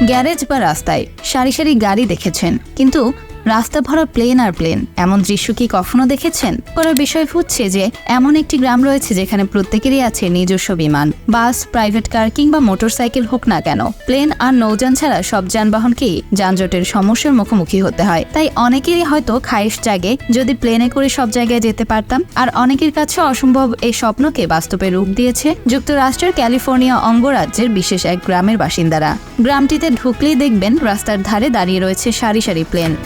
Garage বা রাস্তায় সারি সারি গাড়ি দেখেছেন। কিন্তু রাস্তা ভরা প্লেন আর প্লেন, এমন দৃশ্য কি কখনো দেখেছেন? করার বিষয় হচ্ছে যে, এমন একটি গ্রাম রয়েছে যেখানে প্রত্যেকেরই আছে নিজস্ব বিমান, বাস, প্রাইভেট কার কিংবা মোটরসাইকেল হোক না কেন। প্লেন আর নৌযান ছাড়া সব যানবাহনকেই যানজটের সমস্যার মুখোমুখি হতে হয়। তাই অনেকেরই হয়তো খায়েশ জাগে, যদি প্লেনে করে সব জায়গায় যেতে পারতাম। আর অনেকের কাছে অসম্ভব এই স্বপ্নকে বাস্তবে রূপ দিয়েছে যুক্তরাষ্ট্রের ক্যালিফোর্নিয়া অঙ্গরাজ্যের বিশেষ এক গ্রামের বাসিন্দারা। গ্রামটিতে ঢুকলেই দেখবেন রাস্তার ধারে দাঁড়িয়ে রয়েছে সারি সারি প্লেন।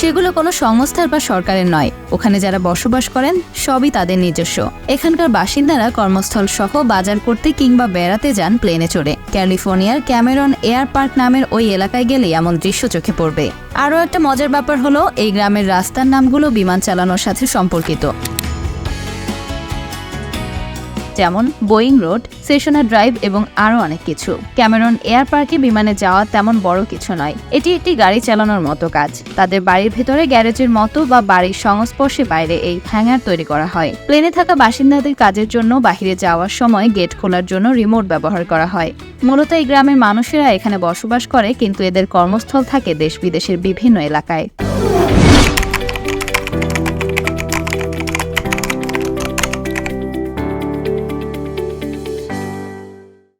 সেগুলো কোনো সংস্থার বা সরকারের নয়। ওখানে যারা বসবাস করেন, সবই তাদের নিজস্ব। এখানকার বাসিন্দারা কর্মস্থল সহ বাজার করতে কিংবা বেড়াতে যান প্লেনে চড়ে। ক্যালিফোর্নিয়ার ক্যামেরন এয়ার পার্ক নামের ওই এলাকায় গেলে এমন দৃশ্য চোখে পড়বে। আরও একটা মজার ব্যাপার হলো, এই গ্রামের রাস্তার নামগুলো বিমান চালানোর সাথে সম্পর্কিত। যেমন বোয়িং রোড সেশনার ড্রাইভ এবং আরও অনেক কিছু। ক্যামেরন এয়ার পার্কে বিমানে যাওয়া তেমন বড় কিছু নয়। এটি একটি গাড়ি চালানোর মতো কাজ। তাদের বাড়ির ভেতরে গ্যারেজের মতো বা বাড়ির সংস্পর্শে বাইরে এই হ্যাঙ্গার তৈরি করা হয়। প্লেনে থাকা বাসিন্দাদের কাজের জন্য বাহিরে যাওয়ার সময় গেট খোলার জন্য রিমোট ব্যবহার করা হয়। মূলত এই গ্রামের মানুষেরা এখানে বসবাস করে, কিন্তু এদের কর্মস্থল থাকে দেশ বিদেশের বিভিন্ন এলাকায়।